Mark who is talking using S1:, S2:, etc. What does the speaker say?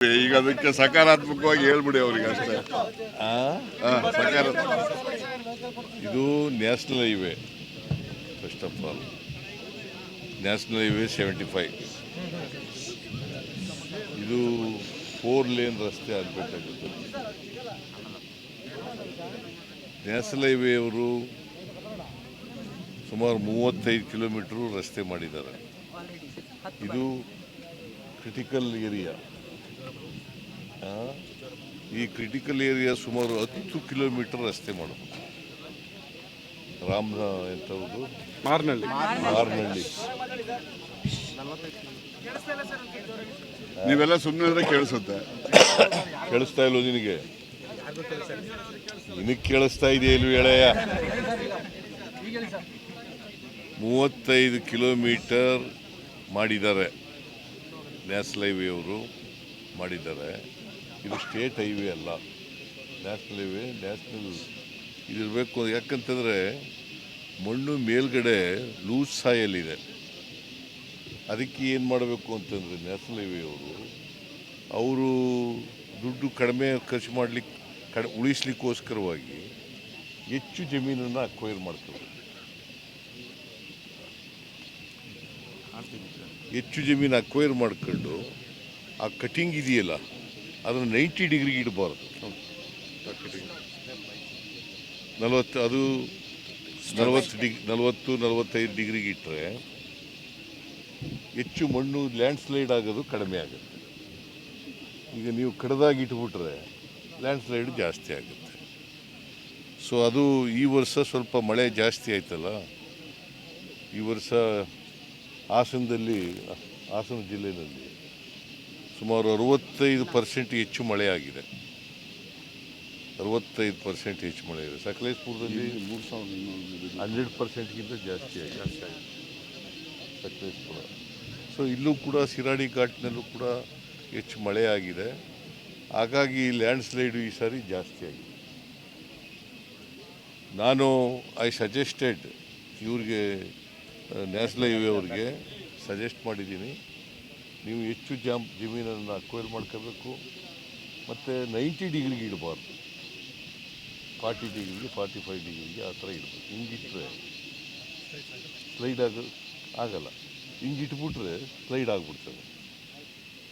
S1: ಈಗ ಅದಕ್ಕೆ ಸಕಾರಾತ್ಮಕವಾಗಿ ಹೇಳ್ಬಿಡಿ ಅವ್ರಿಗೆ ಅಷ್ಟೇ. ಸಕಾರಾತ್ಮಕ
S2: ಇದು national highway first of all national highway seventy five ಇದು ಫೋರ್ ಲೇನ್ ರಸ್ತೆ ಆಗಬೇಕಾಗುತ್ತೆ. ನ್ಯಾಷನಲ್ ಹೈವೇ ಅವರು ಸುಮಾರು ಮೂವತ್ತೈದು ಕಿಲೋಮೀಟ್ರು ರಸ್ತೆ ಮಾಡಿದ್ದಾರೆ. ಇದು ಕ್ರಿಟಿಕಲ್ ಏರಿಯಾ ಈ ಕ್ರಿಟಿಕಲ್ ಏರಿಯಾ ಸುಮಾರು ಹತ್ತು ಕಿಲೋಮೀಟರ್ ರಸ್ತೆ ಮಾಡಬೇಕು. ರಾಮ ಎಂಥದ್ದು
S3: ಮಾರ್ನಳ್ಳಿ.
S2: ಮಾರ್ನಹಳ್ಳಿ
S1: ನೀವೆಲ್ಲ ಸುಮ್ಮನೆ ಅಂದ್ರೆ ಕೇಳಿಸುತ್ತೆ.
S2: ಕೇಳಿಸ್ತಾ ಇಲ್ವೋ ನಿನಗೆ? ನಿನಗೆ ಕೇಳಿಸ್ತಾ ಇದೆಯಾ ಇಲ್ವ ಹೇಳಯ್ಯ ಮೂವತ್ತೈದು ಕಿಲೋಮೀಟರ್ ಮಾಡಿದ್ದಾರೆ. ನ್ಯಾಷನಲ್ ಅವರು ಮಾಡಿದ್ದಾರೆ. ಇದು ಸ್ಟೇಟ್ ಹೈವೇ ಅಲ್ಲ. ನ್ಯಾಷನಲ್ ಹೈವೇ ನ್ಯಾಷನಲ್ ಇದಿರಬೇಕು ಯಾಕಂತಂದರೆ ಮಣ್ಣು ಮೇಲ್ಗಡೆ ಲೂಸ್ ಸಾಯಲ್ಲಿದೆ ಇದೆ. ಅದಕ್ಕೆ ಏನು ಮಾಡಬೇಕು ಅಂತಂದರೆ ನ್ಯಾಷನಲ್ ಹೈವೇ ಅವರು ಅವರು ದುಡ್ಡು ಕಡಿಮೆ ಖರ್ಚು ಮಾಡಲಿಕ್ಕೆ ಕಡ ಉಳಿಸ್ಲಿಕ್ಕೋಸ್ಕರವಾಗಿ ಹೆಚ್ಚು ಜಮೀನನ್ನು ಅಕ್ವೈರ್ ಮಾಡ್ತಾರೆ. ಹೆಚ್ಚು ಜಮೀನು ಅಕ್ವೈರ್ ಮಾಡ್ಕೊಂಡು ಆ ಕಟಿಂಗ್ ಇದೆಯಲ್ಲ ಅದನ್ನು ನೈಂಟಿ ಡಿಗ್ರಿಗೆ ಇಡಬಾರ್ದು. ನಲವತ್ತು, ಅದು ನಲವತ್ತು ಡಿಗ್, ನಲವತ್ತು, ನಲವತ್ತೈದು ಡಿಗ್ರಿಗೆ ಇಟ್ಟರೆ ಹೆಚ್ಚು ಮಣ್ಣು ಲ್ಯಾಂಡ್ ಸ್ಲೈಡ್ ಆಗೋದು ಕಡಿಮೆ ಆಗುತ್ತೆ. ಈಗ ನೀವು ಕಡದಾಗಿ ಇಟ್ಬಿಟ್ರೆ ಲ್ಯಾಂಡ್ ಸ್ಲೈಡ್ ಜಾಸ್ತಿ ಆಗುತ್ತೆ. ಸೊ ಅದು ಈ ವರ್ಷ ಸ್ವಲ್ಪ ಮಳೆ ಜಾಸ್ತಿ ಆಯ್ತಲ್ಲ, ಈ ವರ್ಷ ಹಾಸನದಲ್ಲಿ, ಹಾಸನ ಜಿಲ್ಲೆಯಲ್ಲಿ ಸುಮಾರು ಅರವತ್ತೈದು ಪರ್ಸೆಂಟ್ ಹೆಚ್ಚು ಮಳೆ ಆಗಿದೆ. ಅರವತ್ತೈದು ಪರ್ಸೆಂಟ್ ಹೆಚ್ಚು ಮಳೆ ಇದೆ ಸಕಲೇಶ್ಪುರದಲ್ಲಿ
S1: ಮೂರು ಸಾವಿರದ
S2: ಹಂಡ್ರೆಡ್ ಪರ್ಸೆಂಟ್ಗಿಂತ ಜಾಸ್ತಿ ಆಗಿದೆ. ಸಕಲೇಶ್ಪುರ. ಸೊ ಇಲ್ಲೂ ಕೂಡ ಸಿರಾಡಿ ಘಾಟ್ನಲ್ಲೂ ಕೂಡ ಹೆಚ್ಚು ಮಳೆ ಆಗಿದೆ. ಹಾಗಾಗಿ ಲ್ಯಾಂಡ್ ಸ್ಲೈಡು ಈ ಸಾರಿ ಜಾಸ್ತಿ ಆಗಿದೆ. ನಾನು ಐ ಸಜೆಸ್ಟೆಡ್ ಇವ್ರಿಗೆ ನ್ಯಾಷನಲ್ ಹೈವೇ ಅವ್ರಿಗೆ ಸಜೆಸ್ಟ್ ಮಾಡಿದ್ದೀನಿ. ನೀವು ಹೆಚ್ಚು ಜಾಮ್ ಜಮೀನನ್ನು ಅಕ್ವೈರ್ ಮಾಡ್ಕೋಬೇಕು. ಮತ್ತು ನೈಂಟಿ ಡಿಗ್ರಿಗೆ ಇಡಬಾರ್ದು. ಫಾರ್ಟಿ ಡಿಗ್ರಿಗೆ ಫಾರ್ಟಿ ಫೈವ್ ಡಿಗ್ರಿಗೆ ಆ ಥರ ಇಡಬೇಕು. ಹಿಂಗಿಟ್ರೆ ಸ್ಲೈಡ್ ಆಗ ಆಗಲ್ಲ. ಹಿಂಗಿಟ್ಬಿಟ್ರೆ ಸ್ಲೈಡ್ ಆಗಿಬಿಡ್ತದೆ.